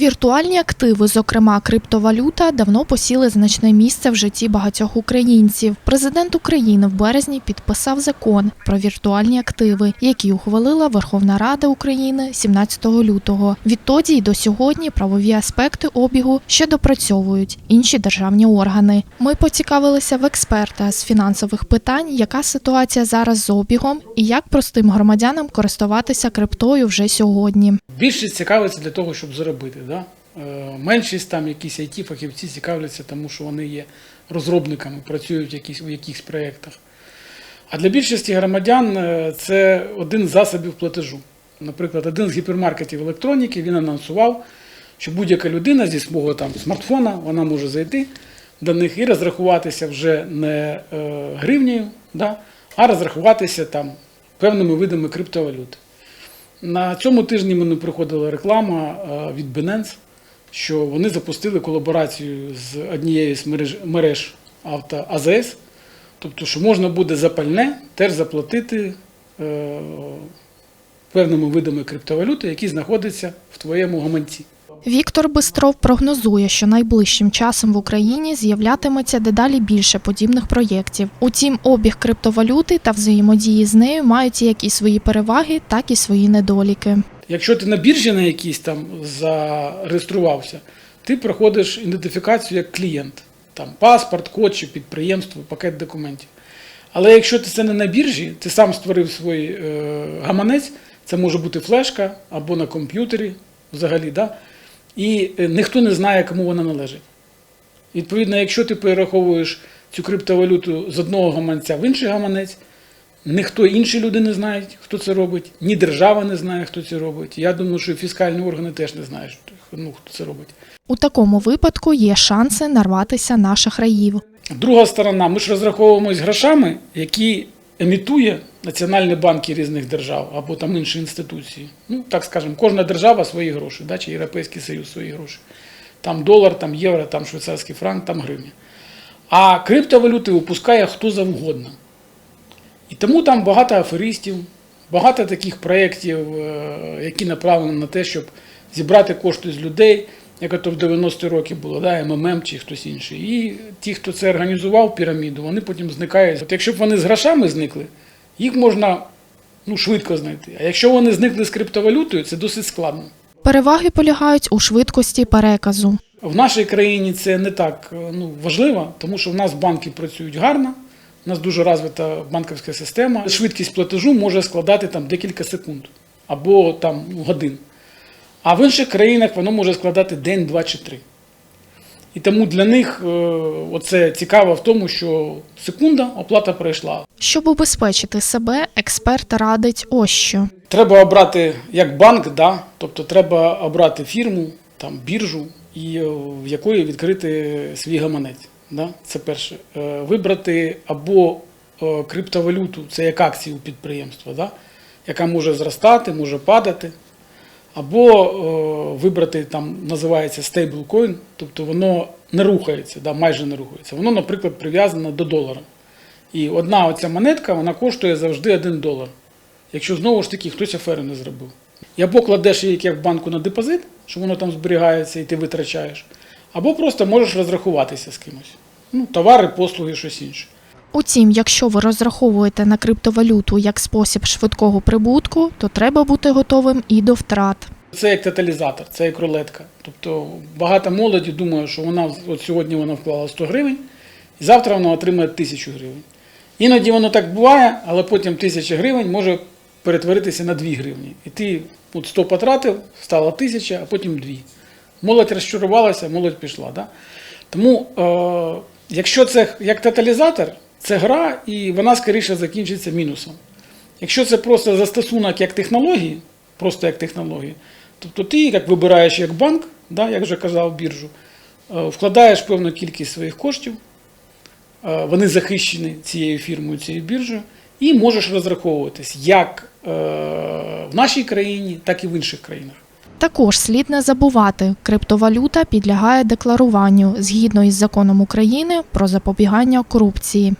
Віртуальні активи, зокрема криптовалюта, давно посіли значне місце в житті багатьох українців. Президент України в березні підписав закон про віртуальні активи, який ухвалила Верховна Рада України 17 лютого. Відтоді й до сьогодні правові аспекти обігу ще допрацьовують інші державні органи. Ми поцікавилися в експерта з фінансових питань, яка ситуація зараз з обігом і як простим громадянам користуватися криптою вже сьогодні. Більшість цікавиться для того, щоб заробити. Е, Меншість там якісь it фахівці цікавляться, тому що вони є розробниками, працюють в у якихось проєктах. А для більшості громадян е, це один з засобів платежу. Наприклад, один з гіпермаркетів електроніки він анонсував, що будь-яка людина зі свого там смартфона вона може зайти до них і розрахуватися вже не е, гривнею, да, а розрахуватися там певними видами криптовалюти. На цьому тижні мені приходила реклама е, від Binance, що вони запустили колаборацію з однією з мереж, мереж авто АЗС, тобто, що можна буде за пальне теж заплатити е, певними видами криптовалюти, які знаходяться в твоєму гаманці. Віктор Бистров прогнозує, що найближчим часом в Україні з'являтиметься дедалі більше подібних проєктів. Утім, обіг криптовалюти та взаємодії з нею мають як і свої переваги, так і свої недоліки. Якщо ти на біржі на якійсь там зареєструвався, ти проходиш ідентифікацію як клієнт. Там паспорт, код чи підприємство, пакет документів. Але якщо ти це не на біржі, ти сам створив свій е, гаманець, це може бути флешка або на комп'ютері взагалі, да? і е, ніхто не знає, кому вона належить. Відповідно, якщо ти перераховуєш цю криптовалюту з одного гаманця в інший гаманець, ніхто інші люди не знають, хто це робить, ні держава не знає, хто це робить. Я думаю, що фіскальні органи теж не знають, ну, хто це робить. У такому випадку є шанси нарватися на шахраїв. Друга сторона, ми ж розраховуємось грошами, які емітує Національні банки різних держав або там інші інституції. Ну, так скажемо, кожна держава свої гроші, да, чи Європейський Союз свої гроші. Там долар, там євро, там швейцарський франк, там гривня. А криптовалюти випускає хто завгодно. І тому там багато аферистів, багато таких проєктів, е, які направлені на те, щоб зібрати кошти з людей, як то в 90-ті роки було, да, МММ чи хтось інший. І ті, хто це організував піраміду, вони потім зникають. От якщо б вони з грошами зникли, їх можна ну, швидко знайти. А якщо вони зникли з криптовалютою, це досить складно. Переваги полягають у швидкості переказу. В нашій країні це не так е, ну, важливо, тому що в нас банки працюють гарно, у нас дуже розвита банківська система. Швидкість платежу може складати там декілька секунд або там годин. А в інших країнах воно може складати день, два чи три. І тому для них е, оце цікаво в тому, що секунда оплата пройшла. Щоб убезпечити себе, експерт радить ось що. Треба обрати як банк, да? тобто треба обрати фірму, там, біржу, і е, в якої відкрити свій гаманець. Да? Це перше. Е, Вибрати або е, криптовалюту, це як акцію підприємства, да? яка може зростати, може падати. Або е, вибрати там називається стейблкоін, тобто воно не рухається, да, майже не рухається. Воно, наприклад, прив'язане до долара. І одна оця монетка вона коштує завжди 1 долар. Якщо знову ж таки хтось афери не зробив. І або кладеш її як в банку на депозит, що воно там зберігається і ти витрачаєш, або просто можеш розрахуватися з кимось. Ну, товари, послуги, щось інше. Утім, якщо ви розраховуєте на криптовалюту як спосіб швидкого прибутку, то треба бути готовим і до втрат. Це як тоталізатор, це як рулетка. Тобто багато молоді думає, що вона от сьогодні вона вклала 100 гривень, і завтра вона отримає 1000 гривень. Іноді воно так буває, але потім 1000 гривень може перетворитися на 2 гривні. І ти от 100 потратив, стало 1000, а потім 2. Молодь розчарувалася, молодь пішла. Да? Тому, е, якщо це як тоталізатор, це гра, і вона скоріше закінчиться мінусом. Якщо це просто застосунок як технології, просто як технології, тобто ти як вибираєш як банк, да, як вже казав біржу, е, вкладаєш певну кількість своїх коштів, е, вони захищені цією фірмою, цією біржею, і можеш розраховуватись як е, в нашій країні, так і в інших країнах. Також слід не забувати, криптовалюта підлягає декларуванню згідно із законом України про запобігання корупції.